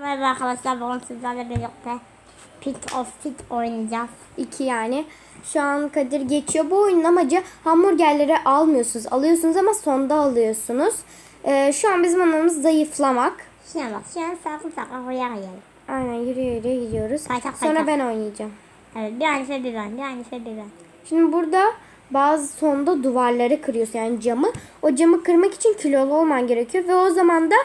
Merhaba arkadaşlar bugün sizlerle birlikte Pit of Fit oynayacağız. 2 yani. Şu an Kadir geçiyor. Bu oyunun amacı hamburgerleri almıyorsunuz. Alıyorsunuz ama sonda alıyorsunuz. Ee, şu an bizim anlamız zayıflamak. Şuna bak şu an sakın sakın oraya yiyelim. Aynen yürü yürü gidiyoruz. Kaytak, Sonra kaytak. ben oynayacağım. Evet bir Hanife bir ben bir Hanife bir ben. Şimdi burada bazı sonda duvarları kırıyorsun yani camı. O camı kırmak için kilolu olman gerekiyor ve o zaman da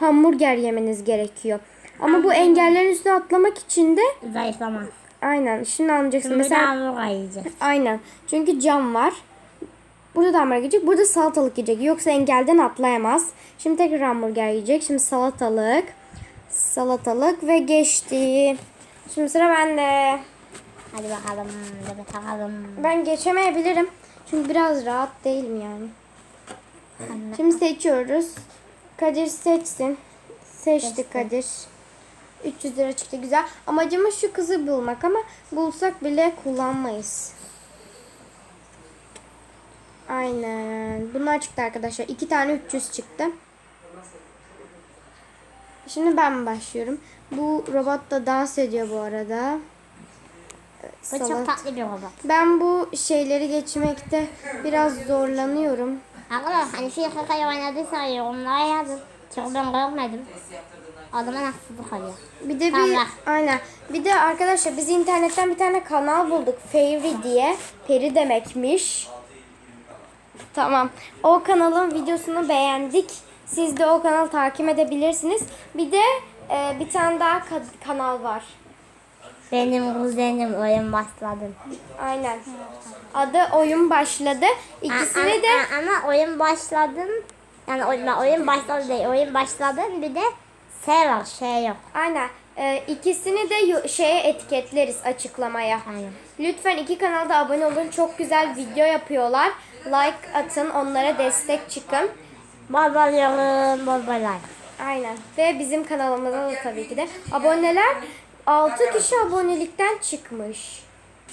hamburger yemeniz gerekiyor. Ama bu engellerin üstüne atlamak için de Zayıflamaz. aynen şimdi anlayacaksın. Şimdi Mesela hamburger yiyeceğiz. Aynen. Çünkü cam var. Burada da hamburger yiyecek. Burada salatalık yiyecek. Yoksa engelden atlayamaz. Şimdi tekrar hamburger yiyecek. Şimdi salatalık. Salatalık ve geçti. Şimdi sıra bende. Hadi bakalım hadi bakalım. Ben geçemeyebilirim. Çünkü biraz rahat değilim yani. Şimdi seçiyoruz. Kadir seçsin. Seçti Kadir. 300 lira çıktı güzel. Amacımız şu kızı bulmak ama bulsak bile kullanmayız. Aynen. Bunlar çıktı arkadaşlar. İki tane 300 çıktı. Şimdi ben başlıyorum. Bu robot da dans ediyor bu arada. Bu Salat- çok tatlı bir robot. Ben bu şeyleri geçmekte biraz zorlanıyorum. Arkadaşlar Hanife Kaka'yı oynadıysa yorumlara yazın. Çünkü ben görmedim. O zaman haksızlık oluyor. Bir de bir Tamam. aynen. Bir de arkadaşlar biz internetten bir tane kanal bulduk. Fairy diye. Peri demekmiş. Tamam. O kanalın videosunu beğendik. Siz de o kanalı takip edebilirsiniz. Bir de e, bir tane daha ka- kanal var. Benim kuzenim oyun başladı. Aynen. Adı oyun başladı. İkisini de ama, ama oyun başladım. Yani oyun, oyun başladı değil. Oyun başladım bir de S var şey yok. aynen. E, ikisini de şeye etiketleriz açıklamaya. Aynen. Lütfen iki kanalda abone olun. Çok güzel video yapıyorlar. Like atın, onlara destek çıkın. Bol bol yorum, bol bol like. Aynen. Ve bizim kanalımıza da tabii ki de. Aboneler 6 kişi abonelikten çıkmış.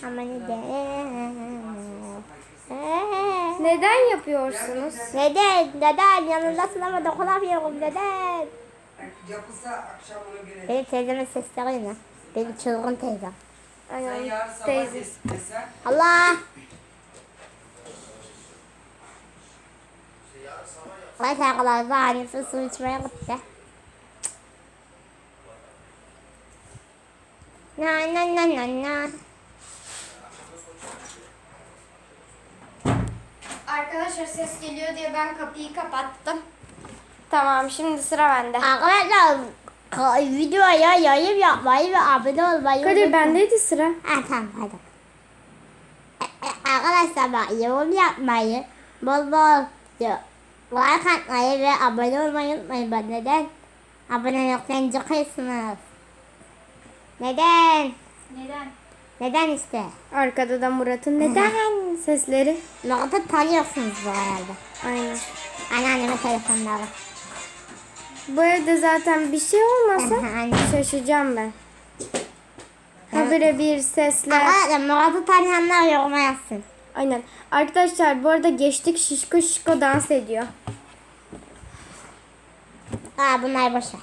Ama ne de. Neden yapıyorsunuz? Neden? Neden? Yanındasın ama dokunamıyorum. Neden? Yapılsa akşam ona göre. Benim teyzemin sesleri ne? Benim çılgın teyzem. Sen Aynen. yarın sabah Teyze. desen Allah! Evet arkadaşlar Hanife su içmeye gitti. Na na na na na. Arkadaşlar ses geliyor diye ben kapıyı kapattım. Tamam şimdi sıra bende. Arkadaşlar ka- videoya yayın yapmayı ve abone olmayı Kadir unutmayın. bendeydi sıra. Ha tamam hadi. E, e, Arkadaşlar bak yorum yapmayı, bol bol like atmayı ve abone olmayı unutmayın. Bak neden? Abone yokken çıkıyorsunuz. Neden? Neden? Neden işte? Arkada da Murat'ın neden sesleri. Murat'ı tanıyorsunuz bu herhalde. Aynen. Anneannemin telefonları. Bu evde zaten bir şey olmasa şaşacağım ben. Habire bir sesler. Arkadaşlar Murat'ı tanıyanlar yoruma yazsın. Aynen. Arkadaşlar bu arada geçtik şişko şişko dans ediyor. Aa bunlar boşver.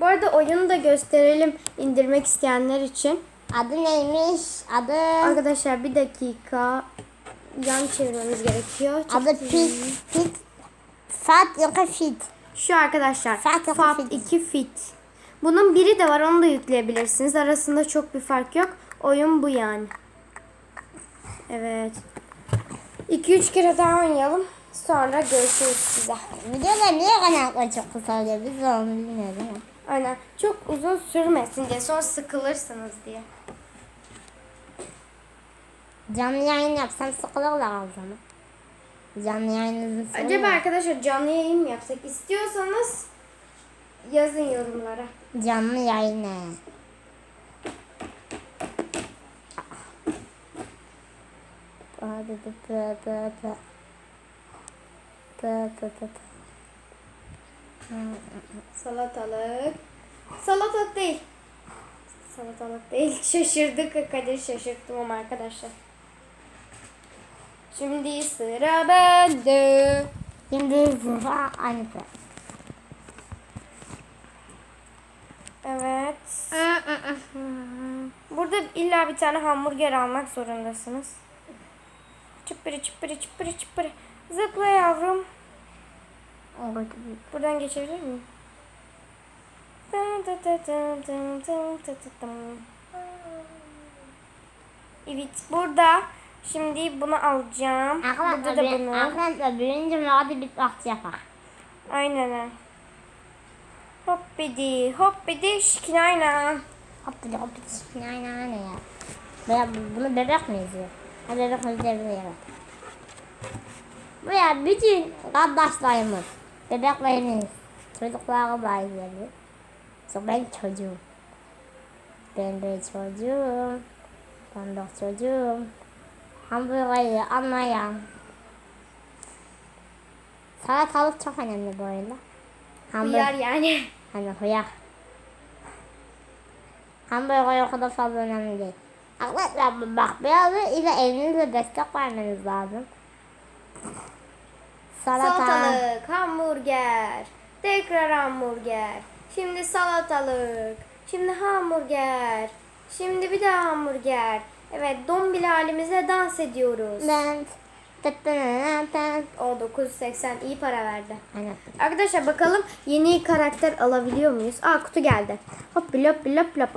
Bu arada oyunu da gösterelim indirmek isteyenler için. Adı neymiş? Adı Arkadaşlar bir dakika yan çevirmemiz gerekiyor. adı Fit Fit Fat yoksa Fit. Şu arkadaşlar. Fat yok, Fat Fit. 2 Fit. Bunun biri de var onu da yükleyebilirsiniz. Arasında çok bir fark yok. Oyun bu yani. Evet. 2-3 kere daha oynayalım. Sonra görüşürüz size. Videolar niye kanalda çok kısa oluyor? Biz onu bilmiyoruz? Aynen. Çok uzun sürmesin diye. Sonra sıkılırsınız diye. Canlı yayın yapsam sıkılırlar o zaman. Canlı yayınınızı Acaba seviyorum. arkadaşlar canlı yayın mı yapsak? İstiyorsanız yazın yorumlara. Canlı yayını. Salatalık. Salatalık değil. Salatalık değil. Şaşırdık. Kadir şaşırttım ama arkadaşlar. Şimdi sıra bende. Şimdi sıra Anka. Evet. Burada illa bir tane hamburger almak zorundasınız. Çıpırı çıpırı çıpırı çıpırı. Zıpla yavrum. Buradan geçebilir miyim? Evet burada Şimdi bunu alacağım. Burada Arkadaşlar, da büyü- bunu. arkadaşlar büyüyünce hadi bir vakti yapar. Aynen. Hoppidi hoppidi şikinayna. Hoppidi hoppidi şikin aynen aynen ya. Böyle, bunu bebek mi izliyor? Ha bebek mi izliyor? Evet. Bu ya bütün kardeşlerimiz, bebeklerimiz, çocukları da izliyor. So ben çocuğum. Ben de çocuğum. Ben de çocuğum. Hamburgeri anlayan. Salatalık çok önemli bu arada. Hamburger. Uyar yani. Hani hıyar. Hamburger o kadar fazla önemli değil. Arkadaşlar bak biraz ile elinizle destek vermeniz lazım. Salata. Salatalık, hamburger, tekrar hamburger. Şimdi salatalık, şimdi hamburger, şimdi bir daha hamburger. Evet, dombili halimize dans ediyoruz. Ben. O 980 iyi para verdi. Aynen. Arkadaşlar bakalım yeni karakter alabiliyor muyuz? Aa kutu geldi. Hop lop lop lop.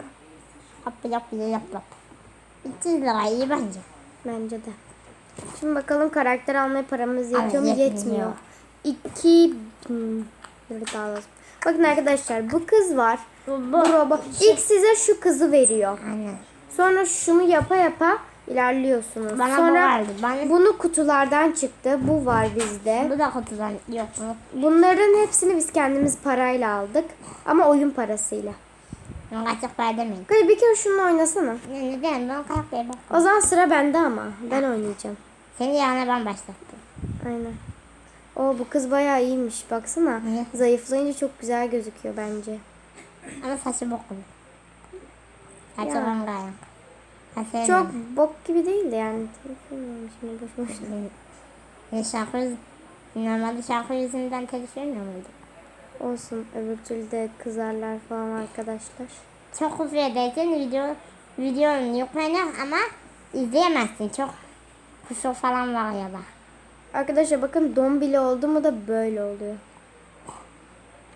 Hop yap yap yap. 300 lira iyi bence. Bence de. Şimdi bakalım karakter almaya paramız yetiyor mu? yetmiyor. Yetmiyor. İki... Hmm, dur daha lazım. Bakın arkadaşlar bu kız var. Bu, Bu bu. robot. İlk size şu kızı veriyor. Aynen. Sonra şunu yapa yapa ilerliyorsunuz. Bana bu Sonra vardı. Bana bunu kutulardan çıktı. Bu var bizde. bu da kutudan yok? Bunların hepsini biz kendimiz parayla aldık. Ama oyun parasıyla. Ben kaçak ver demeyin. Hadi bir kere şununla oynasana. Ne, neden? Ben bey bak. O zaman sıra bende ama. Ben oynayacağım. Seni yerine ben başlattım. Aynen. O bu kız bayağı iyiymiş. Baksana. Niye? Zayıflayınca çok güzel gözüküyor bence. Ama saçı boklu. Saçı ben gayet. Ben Çok bok gibi değil de yani. Şimdi boş boş. Ne şarkı Normalde şarkı yüzünden telif vermiyor muydu? Olsun. Öbür türlü de kızarlar falan arkadaşlar. Çok küfür edersin video, videonun yüklenir ama izleyemezsin. Çok kusur falan var ya da. Arkadaşlar bakın don bile oldu mu da böyle oluyor.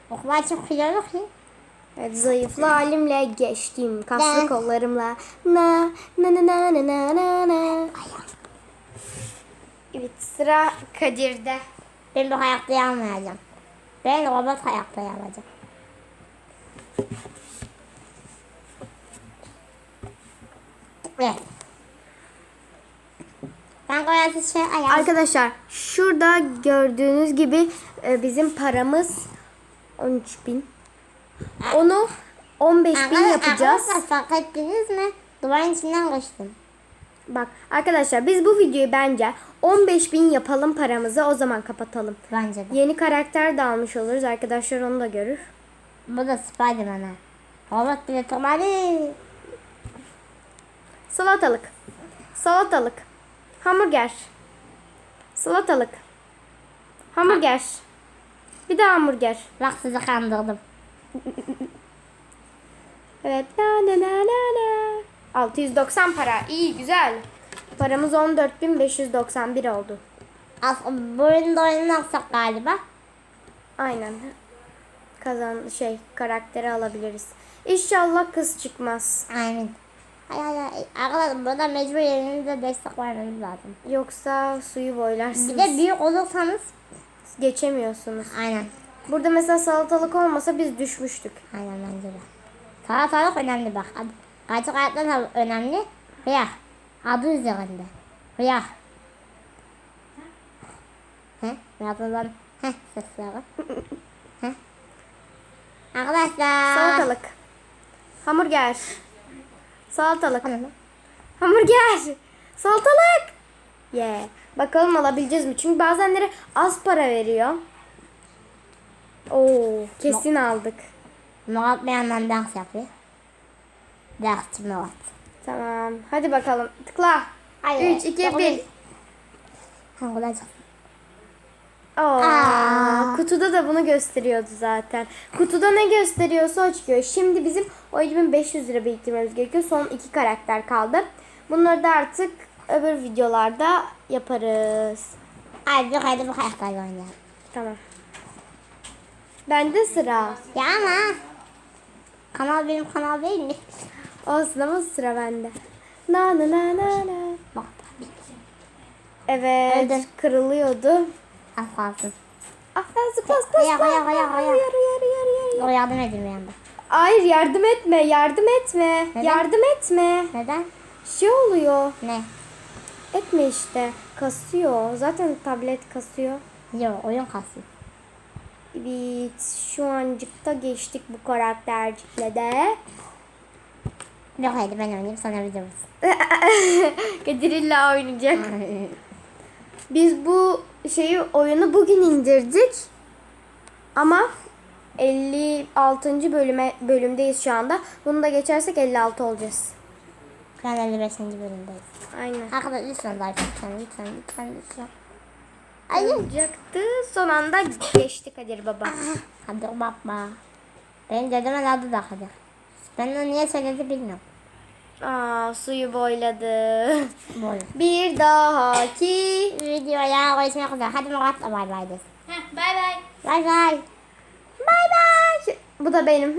O kadar çok kilolu ki. Evet, zayıflı halimle geçtim. Kaslı Ben- kollarımla. Na na na na na na na na. Evet sıra Kadir'de. Ben bu hayatta almayacağım. Ben robot hayatta alacağım. Evet. Ben şey ayağım. Arkadaşlar şurada gördüğünüz gibi e, bizim paramız 13 bin. Onu 15 bin yapacağız. Arkadaşlar fark ettiniz mi? Duvarın içinden koştum. Bak arkadaşlar biz bu videoyu bence 15 bin yapalım paramızı o zaman kapatalım. Bence de. Yeni karakter de almış oluruz. Arkadaşlar onu da görür. Bu da Spiderman ha. Robot bile tırmanıyor. Salatalık. Salatalık. Hamburger. Salatalık. Hamburger. Bir de hamburger. Bak sizi kandırdım. Evet. La la la la la. 690 para. İyi güzel. Paramız 14.591 oldu. Bu oyunda oynarsak galiba. Aynen. Kazan şey karakteri alabiliriz. İnşallah kız çıkmaz. Aynen. Hay hay hay. Arkadaşlar burada mecbur yerinize destek vermeniz lazım. Yoksa suyu boylarsınız. Bir de büyük olursanız. Geçemiyorsunuz. Aynen. Burada mesela salatalık olmasa biz düşmüştük. Aynen bence de. Salatalık önemli bak. Ad- Gerçek hayatta da önemli. Hıyar. Adı üzerinde. Hıyar. He? Yazılan. He sesleri. He? Arkadaşlar. Salatalık. Hamburger. Salatalık. Hamburger. Salatalık. Yeah. Bakalım alabileceğiz mi? Çünkü bazenleri az para veriyor. Oo, kesin aldık. Murat bir yandan dans yapıyor. Dansçı Murat. Tamam. Hadi bakalım. Tıkla. Hayır. 3, 2, Yok, 1. Ha kolay çıktı. Aa, kutuda da bunu gösteriyordu zaten. Kutuda ne gösteriyorsa o çıkıyor. Şimdi bizim o 2500 lira biriktirmemiz gerekiyor. Son iki karakter kaldı. Bunları da artık öbür videolarda yaparız. Hadi hadi bu karakterle oynayalım. Tamam. Bende sıra. Ya ama kanal benim kanal değil mi? Olsun ama sıra bende. Na na na na na. Bak Evet Öldüm. kırılıyordu. az kalsın. Ah zıpla Hayır, zıpla. hayır, hayır, hayır. Hayır, hayır, hayır, yardım edin bir anda. Hayır yardım etme yardım etme. Neden? Yardım etme. Neden? Şey oluyor. Ne? Etme işte. Kasıyor. Zaten tablet kasıyor. Yok oyun kasıyor. Evet şu ancıkta geçtik bu karaktercikle de. Yok hadi ben oynayayım sonra videomuz. Kadir illa oynayacak. Biz bu şeyi oyunu bugün indirdik. Ama 56. bölüme bölümdeyiz şu anda. Bunu da geçersek 56 olacağız. An 55. bölümdeyiz. Aynen. Arkadaşlar lütfen like lütfen lütfen lütfen lütfen. Hayır. Olacaktı. Son anda geçti Kadir baba. Hadi bakma. Benim dedemin adı da Kadir. Ben onu niye söyledi bilmiyorum. Aa suyu boyladı. Böyle. Bir dahaki Videoya görüşmek üzere. Hadi Murat'la bay bay desin. Bay bay. Bay bay. Bay bay. Bu da benim.